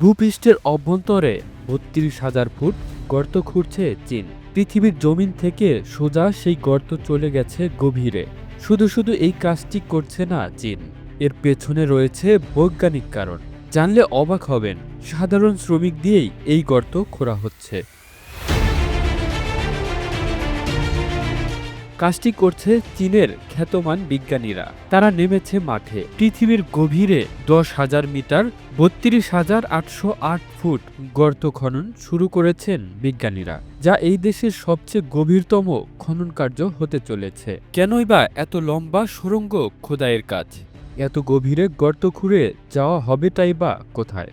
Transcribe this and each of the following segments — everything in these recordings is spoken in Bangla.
ভূপৃষ্ঠের অভ্যন্তরে বত্রিশ হাজার ফুট গর্ত খুঁড়ছে চীন। পৃথিবীর জমিন থেকে সোজা সেই গর্ত চলে গেছে গভীরে। শুধু শুধু এই কাজটি করছে না চীন। এর পেছনে রয়েছে বৈজ্ঞানিক কারণ। জানলে অবাক হবেন, সাধারণ শ্রমিক দিয়েই এই গর্ত খোঁড়া হচ্ছে। কাজটি করছে চীনের খ্যাতমান বিজ্ঞানীরা। তারা নেমেছে মাঠে। পৃথিবীর গভীরে দশ হাজার মিটার, বত্রিশ হাজার আটশো আট ফুট গর্ত খনন শুরু করেছেন বিজ্ঞানীরা, যা এই দেশের সবচেয়ে গভীরতম খনন কার্য হতে চলেছে। কেনই বা এত লম্বা সুড়ঙ্গ খোদাইয়ের কাজ? এত গভীরে গর্ত খুঁড়ে যাওয়া হবেটাই বা কোথায়?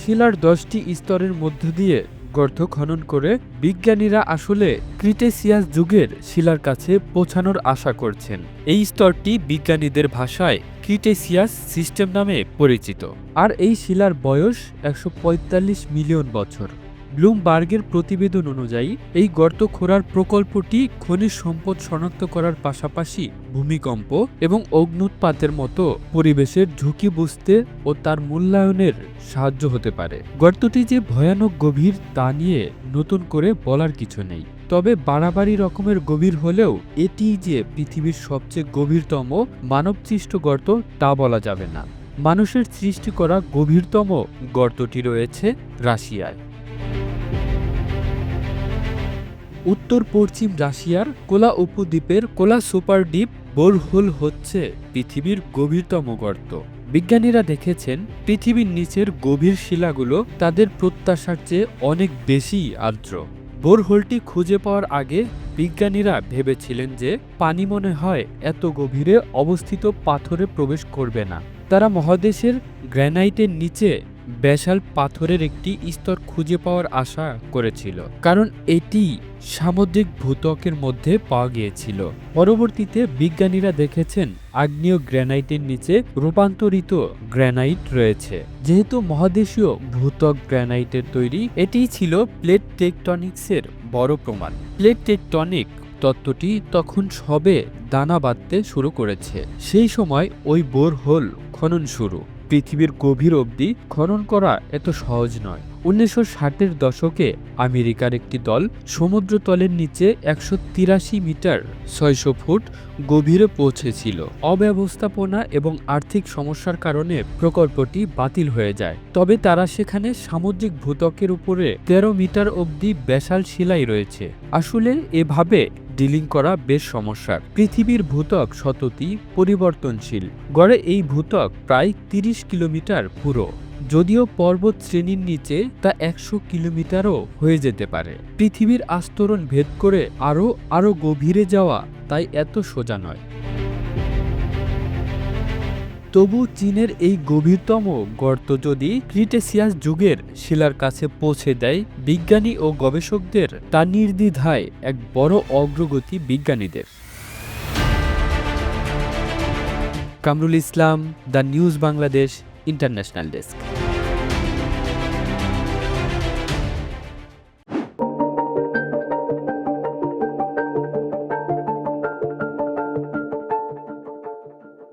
শিলার দশটি স্তরের মধ্য দিয়ে গর্ত খনন করে বিজ্ঞানীরা আসলে ক্রিটেসিয়াস যুগের শিলার কাছে পৌঁছানোর আশা করছেন। এই স্তরটি বিজ্ঞানীদের ভাষায় ক্রিটেসিয়াস সিস্টেম নামে পরিচিত। আর এই শিলার বয়স একশো পঁয়তাল্লিশ মিলিয়ন বছর। ব্লুমবার্গের প্রতিবেদন অনুযায়ী, এই গর্ত খোঁড়ার প্রকল্পটি খনিজ সম্পদ শনাক্ত করার পাশাপাশি ভূমিকম্প এবং অগ্নুৎপাতের মতো পরিবেশের ঝুঁকি বুঝতে ও তার মূল্যায়নের সাহায্য হতে পারে। গর্তটি যে ভয়ানক গভীর তা নিয়ে নতুন করে বলার কিছু নেই। তবে বাড়াবাড়ি রকমের গভীর হলেও এটি যে পৃথিবীর সবচেয়ে গভীরতম মানবসৃষ্ট গর্ত তা বলা যাবে না। মানুষের সৃষ্টি করা গভীরতম গর্তটি রয়েছে রাশিয়ায়। উত্তর পশ্চিম রাশিয়ার কোলা উপদ্বীপের কোলা সুপার ডিপ বোরহোল হচ্ছে পৃথিবীর গভীরতম গর্ত। বিজ্ঞানীরা দেখেছেন, পৃথিবীর নিচের গভীর শিলাগুলো তাদের প্রত্যাশার চেয়ে অনেক বেশি আর্দ্র। বোরহোলটি খুঁজে পাওয়ার আগে বিজ্ঞানীরা ভেবেছিলেন যে পানি মনে হয় এত গভীরে অবস্থিত পাথরে প্রবেশ করবে না। তারা মহাদেশের গ্র্যানাইটের নিচে ব্যাসাল পাথরের একটি স্তর খুঁজে পাওয়ার আশা করেছিল, কারণ এটি সামুদ্রিক ভূত্বকের মধ্যে পাওয়া গিয়েছিল। পরবর্তীতে বিজ্ঞানীরা দেখেছেন, আগ্নেয় গ্র্যানাইটের নিচে রূপান্তরিত গ্র্যানাইট রয়েছে। যেহেতু মহাদেশীয় ভূত্বক গ্র্যানাইটের তৈরি, এটিই ছিল প্লেট টেকটনিক্সের বড় প্রমাণ। প্লেট টেকটনিক তত্ত্বটি তখন সবে দানা বাঁধতে শুরু করেছে। সেই সময় ওই বোরহোল খনন শুরু। পৃথিবীর গভীর অবধি খনন করা এত সহজ নয়। উনিশশো ষাটের দশকে আমেরিকার একটি দল সমুদ্রতলের নিচে একশো তিরাশি মিটার ছয়শো ফুট গভীরে পৌঁছেছিল। অব্যবস্থাপনা এবং আর্থিক সমস্যার কারণে প্রকল্পটি বাতিল হয়ে যায়। তবে তারা সেখানে সামুদ্রিক ভূতকের উপরে তেরো মিটার অবধি বেশাল শিলাই রয়েছে। আসলে এভাবে ডিলিং করা বেশ সমস্যার। পৃথিবীর ভূত্বক শততি পরিবর্তনশীল। গড়ে এই ভূত্বক প্রায় তিরিশ কিলোমিটার পুরো। যদিও পর্বত শ্রেণির নিচে তা একশো কিলোমিটারও হয়ে যেতে পারে। পৃথিবীর আস্তরণ ভেদ করে আরও আরও গভীরে যাওয়া তাই এত সোজা নয়। তবু চীনের এই গভীরতম গর্ত যদি ক্রিটেসিয়াস যুগের শিলার কাছে পৌঁছে দেয়, বিজ্ঞানী ও গবেষকদের তা নির্দ্বিধায় এক বড় অগ্রগতি বিজ্ঞানীদের। Kamrul Islam, the news Bangladesh, international desk.